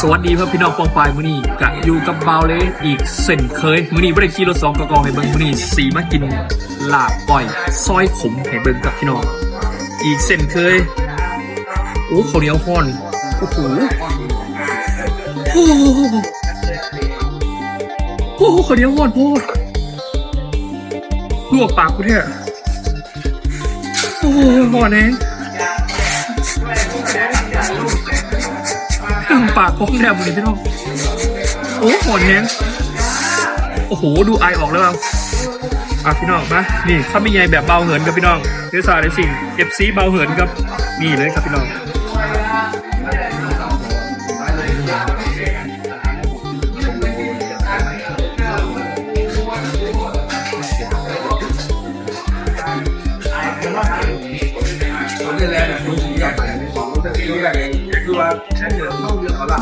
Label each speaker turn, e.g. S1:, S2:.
S1: สวัสดีครับพี่น้องปองปายมื้อนี้กะอยู่กับเบาเลยอีกเส้นเคยมื้อนี้บ่ได้ขี่รถสองกะกองให้เบิ่งมื้อนี้สีมากินลาบก้อยซอยขมให้เบิ่งกับพี่น้องอีกเส้นเคยโอ้ข้าวเหนียวฮ้อนโอ้โหโอ้โหข้าวเหนียวฮ้อนโพดลวกปากกูแท้โอ้โหฮ้อนแฮงตั้ง ปากพกแนบเลยพี่น้องโอ้หอนแฮงโอ้โห ดูไอออกแล้วเราอะพี่น้องมานี่ถ้าไม่ใหญ่แบบเบาเหินกับพี่น้องเดี๋ยวสาได้สิ่งเอฟซีเบาเหินกับนี่เลยครับพี่น้อง
S2: 真是风雨好大。